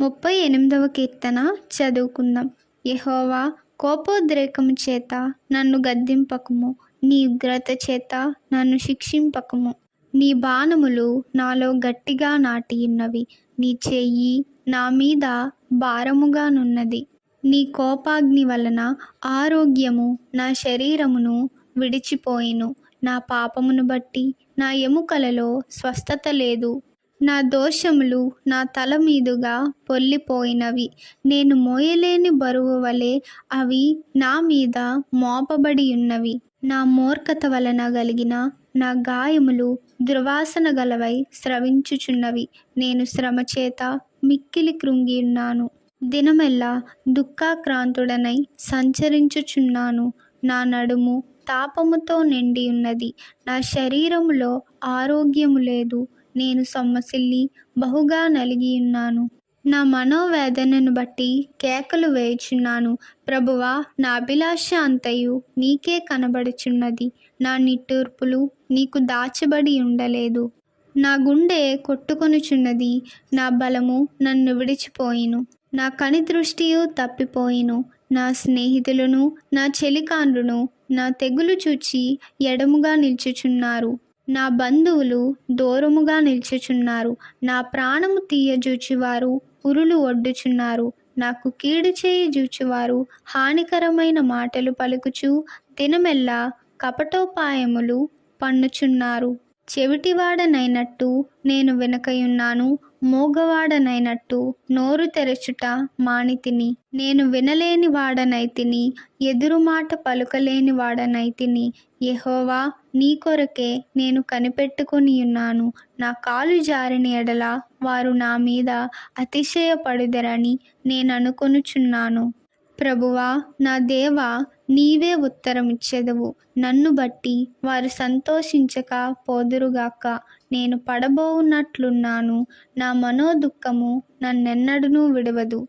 ముప్పై ఎనిమిదవ కీర్తన చదువుకుందాం. యహోవా కోపోద్రేకము చేత నన్ను గద్దింపకము. నీ ఉగ్రత చేత నన్ను శిక్షింపకుము. నీ బాణములు నాలో గట్టిగా నాటియున్నవి. నీ చెయ్యి నా మీద భారముగానున్నది నీ కోపాగ్ని వలన ఆరోగ్యము నా శరీరమును విడిచిపోయిను. నా పాపమును బట్టి నా ఎముకలలో స్వస్థత లేదు. నా దోషములు నా తల మీదుగా పొల్లిపోయినవి. నేను మోయలేని బరువు వలె అవి నా మీద మోపబడి ఉన్నవి. నా మూర్ఖత వలన కలిగిన నా గాయములు దుర్వాసన గలవై స్రవించుచున్నవి. నేను శ్రమ చేత మిక్కిలి కృంగి ఉన్నాను. దినమెల్లా దుఃఖాక్రాంతుడనై సంచరించుచున్నాను. నా నడుము తాపముతో నిండి ఉన్నది. నా శరీరములో ఆరోగ్యము లేదు. నేను సొమ్మసిల్లి బహుగా నలిగి ఉన్నాను. నా మనోవేదనను బట్టి కేకలు వేయుచున్నాను. ప్రభువా నా అభిలాష అంతయు నీకే కనబడుచున్నది. నా నిట్టూర్పులు నీకు దాచబడి ఉండలేదు. నా గుండె కొట్టుకొనుచున్నది. నా బలము నన్ను విడిచిపోయిను. నా కని దృష్టియు తప్పిపోయిను. నా స్నేహితులను నా చెలికాండ్రును నా తెగులు చూచి ఎడముగా నిల్చుచున్నారు. నా బంధువులు దూరముగా నిల్చుచున్నారు. నా ప్రాణము తీయజూచివారు పురులు ఒడ్డుచున్నారు. నాకు కీడు చేయి జూచువారు హానికరమైన మాటలు పలుకుచు దినమెల్లా కపటోపాయములు పన్నుచున్నారు. చెవిటివాడనైనట్టు నేను వెనకయున్నాను. మోగవాడనైనట్టు నోరు తెరచుట మానితిని. నేను వినలేని వాడనైతిని ఎదురు మాట పలుకలేని వాడనైతిని. యహోవా నీ కొరకే నేను కనిపెట్టుకుని ఉన్నాను నా కాలు జారిన ఎడల వారు నా మీద అతిశయపడుదరని నేను అనుకొనుచున్నాను ప్రభువా నా దేవా నీవే ఉత్తరమిచ్చెదవు. నన్ను బట్టి వారు సంతోషించక పోదురుగాక. నేను పడబోవున్నట్లున్నాను నా మనోదుఖము నన్నెన్నడూ విడవదు.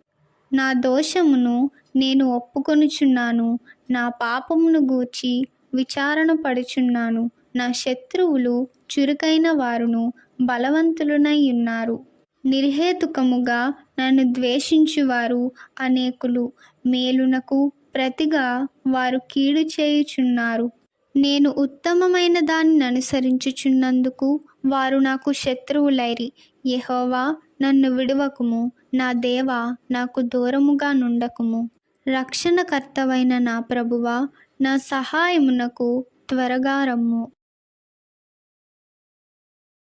నా దోషమును నేను ఒప్పుకొనుచున్నాను. నా పాపమును గూర్చి విచారణ పడుచున్నాను. నా శత్రువులు చురుకైన వారును బలవంతులునై ఉన్నారు. నిర్హేతుకముగా నన్ను ద్వేషించువారు అనేకులు మేలునకు ప్రతిగా వారు కీడు చేయుచున్నారు. నేను ఉత్తమమైన దానిని అనుసరించుచున్నందుకు వారు నాకు శత్రువులైరి. యహోవా నన్ను విడువకుము. నా దేవ నాకు దూరముగా నుండకుము. రక్షణకర్తవైన నా ప్రభువా నా సహాయమునకు త్వరగా రమ్ము.